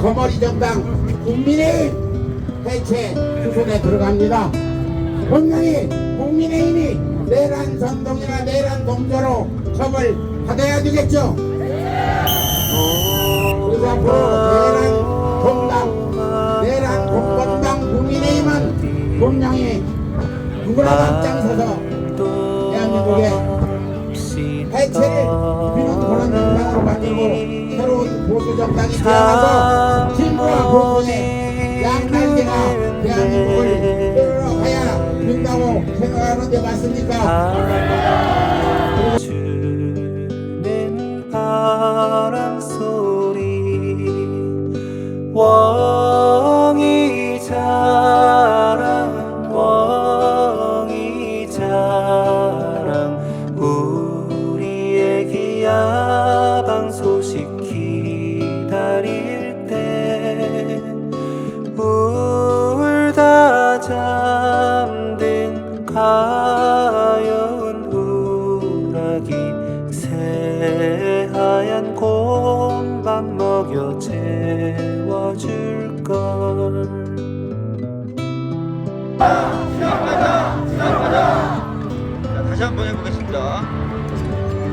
거머리 정당 국민의힘 해체 수순에 들어갑니다. 분명히 국민의힘이 내란 선동이나 내란 동조로 처벌받아야 되겠죠. 그래서 앞으로 내란 공당, 내란 공권당 국민의힘은 분명히 누구라도 앞장서서 대한민국의 해체를 비는 그런 정당으로 만들고 새로운 보수 정당이 태어나서 진보와 보수의 양날개가 대한민국을 끌어 가야 된다고 생각하는데 맞습니까? 주는 바람 소리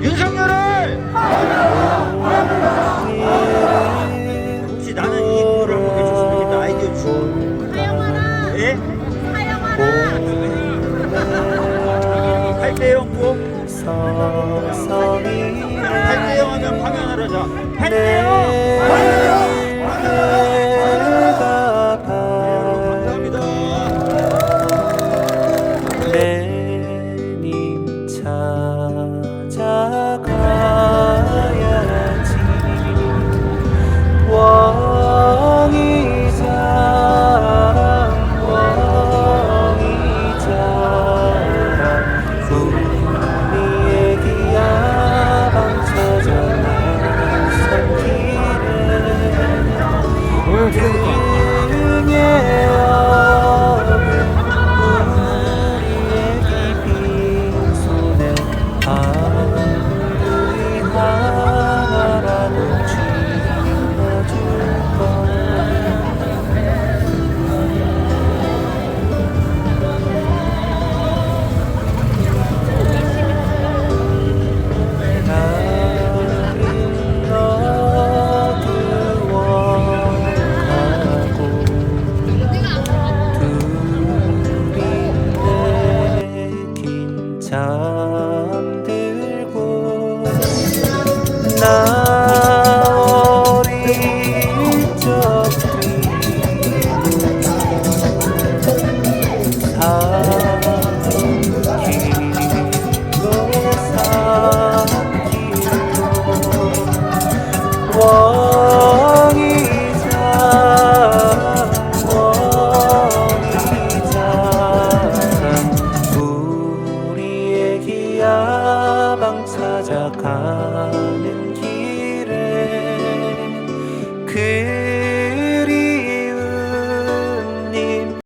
윤석열을 혹시 나는 이 노래를 한번 해줬으면 좋겠다 아이디어 주. 사용하라! 예? 사용하라! 8대0 꼭 서서히 8대0 하면 화면을 하자. 8대0. 내